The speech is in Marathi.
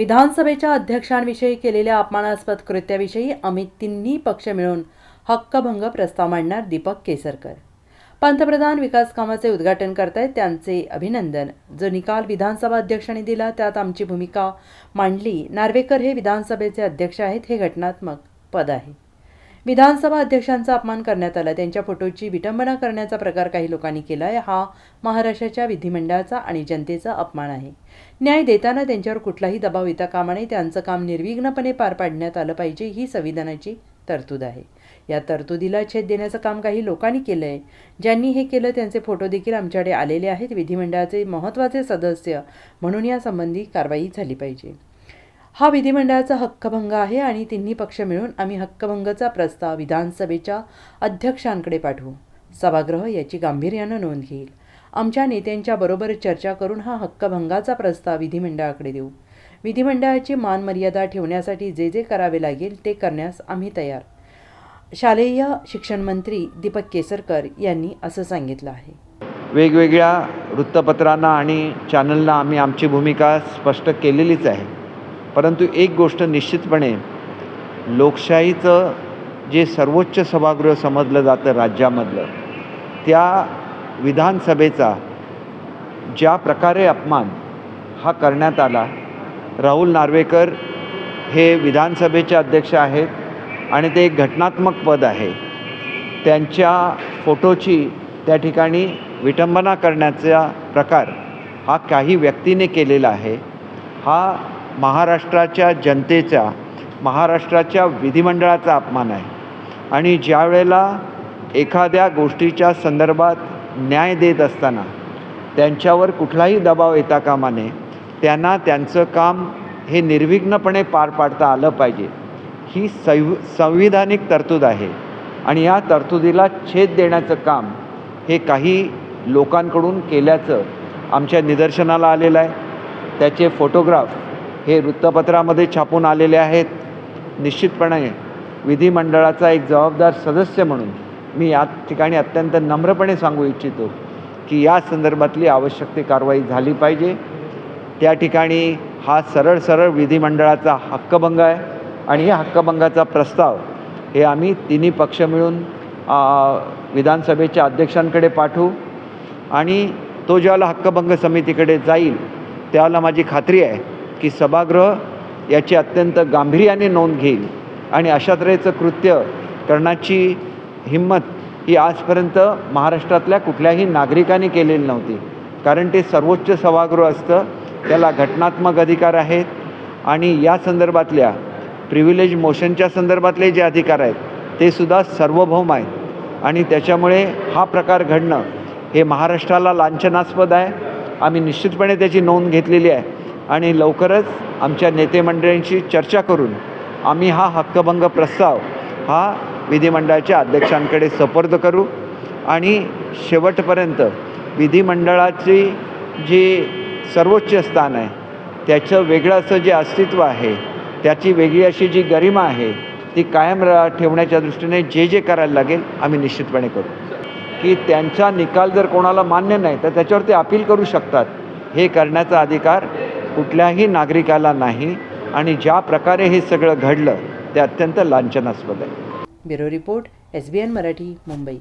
विधानसभेच्या अध्यक्षांविषयी केलेल्या अपमानास्पद कृत्याविषयी आम्ही तिन्ही पक्ष मिळून हक्कभंग प्रस्ताव मांडणार दीपक केसरकर. पंतप्रधान विकास कामाचे उद्घाटन करतायत त्यांचे अभिनंदन. जो निकाल विधानसभा अध्यक्षांनी दिला त्यात आमची भूमिका मांडली. नार्वेकर हे विधानसभेचे अध्यक्ष आहेत हे घटनात्मक पद आहे. विधानसभा अध्यक्षांचा अपमान करण्यात आला. त्यांच्या फोटोची विटंबना करण्याचा प्रकार काही लोकांनी केला आहे हा महाराष्ट्राच्या विधिमंडळाचा आणि जनतेचा अपमान आहे. न्याय देताना त्यांच्यावर कुठलाही दबाव येता कामा नये. त्यांचं काम निर्विघ्नपणे पार पाडण्यात आलं पाहिजे ही संविधानाची तरतूद आहे. या तरतुदीला छेद देण्याचं काम काही लोकांनी केलं आहे ज्यांनी हे केलं त्यांचे फोटो देखील आमच्याकडे आलेले आहेत. विधिमंडळाचे महत्त्वाचे सदस्य म्हणून यासंबंधी कारवाई झाली पाहिजे. हा विधिमंडळाचा हक्कभंग आहे आणि तिन्ही पक्ष मिळून आम्ही हक्कभंगाचा प्रस्ताव विधानसभेच्या अध्यक्षांकडे पाठवू. सभागृह याची गांभीर्यानं नोंद घेईल. आमच्या नेत्यांच्या बरोबर चर्चा करून हा हक्कभंगाचा प्रस्ताव विधिमंडळाकडे देऊ. विधिमंडळाची मान मर्यादा ठेवण्यासाठी जे जे करावे लागेल ते करण्यास आम्ही तयार. शालेय शिक्षण मंत्री दीपक केसरकर यांनी असं सांगितलं आहे. वेगवेगळ्या वृत्तपत्रांना आणि चॅनलना आम्ही आमची भूमिका स्पष्ट केलेलीच आहे. परंतु एक गोष्ट निश्चितपणे लोकशाहीचं जे सर्वोच्च सभागृह समजलं जातं राज्यामधलं त्या विधानसभेचा ज्या प्रकारे अपमान हा करण्यात आला राहुल नार्वेकर हे विधानसभेचे अध्यक्ष आहेत आणि ते एक घटनात्मक पद आहे. त्यांच्या फोटोची त्या ठिकाणी विटंबना करण्याचा प्रकार हा काही व्यक्तीने केलेला आहे. हा महाराष्ट्राच्या जनतेचा महाराष्ट्राच्या विधिमंडळाचा अपमान आहे. आणि ज्या वेळेला एखाद्या गोष्टीच्या संदर्भात न्याय देत असताना त्यांच्यावर कुठलाही दबाव येता कामा नये त्यांना त्यांचं काम हे निर्विघ्नपणे पार पाडता आलं पाहिजे. ही सैव संविधानिक तरतूद आहे आणि या तरतुदीला छेद देण्याचं काम हे काही लोकांकडून केल्याचं आमच्या निदर्शनाला आलेलं आहे. त्याचे फोटोग्राफ हे वृत्तपत्रामध्ये छापून आलेले आहेत. निश्चितपणे विधिमंडळाचा एक जबाबदार सदस्य म्हणून मी या ठिकाणी अत्यंत नम्रपणे सांगू इच्छितो की या संदर्भातली आवश्यक ती कारवाई झाली पाहिजे. त्या ठिकाणी हा सरळ सरळ विधिमंडळाचा हक्कभंग आहे आणि या हक्कभंगाचा प्रस्ताव हे आम्ही तिन्ही पक्ष मिळून विधानसभेच्या अध्यक्षांकडे पाठवू आणि तो ज्याला हक्कभंग समितीकडे जाईल त्याला माझी खात्री आहे. की सभागृह याची अत्यंत गांभीर्याने नोंद घेईल आणि अशा तऱ्हेचं कृत्य करण्याची हिंमत ही आजपर्यंत महाराष्ट्रातल्या कुठल्याही नागरिकाने केलेली नव्हती. कारण ते सर्वोच्च सभागृह असतं त्याला घटनात्मक अधिकार आहेत आणि या संदर्भातल्या प्रिव्हिलेज मोशनच्या संदर्भातले जे अधिकार आहेत ते सुद्धा सार्वभौम आहेत. आणि त्याच्यामुळे हा प्रकार घडणं हे महाराष्ट्राला लांछनास्पद आहे. आम्ही निश्चितपणे त्याची नोंद घेतलेली आहे. आणि लवकरच आमच्या नेते मंडळींशी चर्चा करून आम्ही हा हक्कभंग प्रस्ताव हा विधिमंडळाच्या अध्यक्षांकडे सपर्द करू. आणि शेवटपर्यंत विधिमंडळाची जी सर्वोच्च स्थान आहे त्याचं वेगळं असं जे अस्तित्व आहे त्याची वेगळी अशी जी गरिमा आहे ती कायम रा ठेवण्याच्या दृष्टीने जे जे करायला लागेल आम्ही निश्चितपणे करू. की त्यांचा निकाल जर कोणाला मान्य नाही तर त्याच्यावर ते अपील करू शकतात. हे करण्याचा अधिकार कुठल्याही नागरिकाला नाही आणि ज्या प्रकारे हे सगळं घडलं ते अत्यंत लांछनास्पद आहे. Bureau report S B N Marathi Mumbai.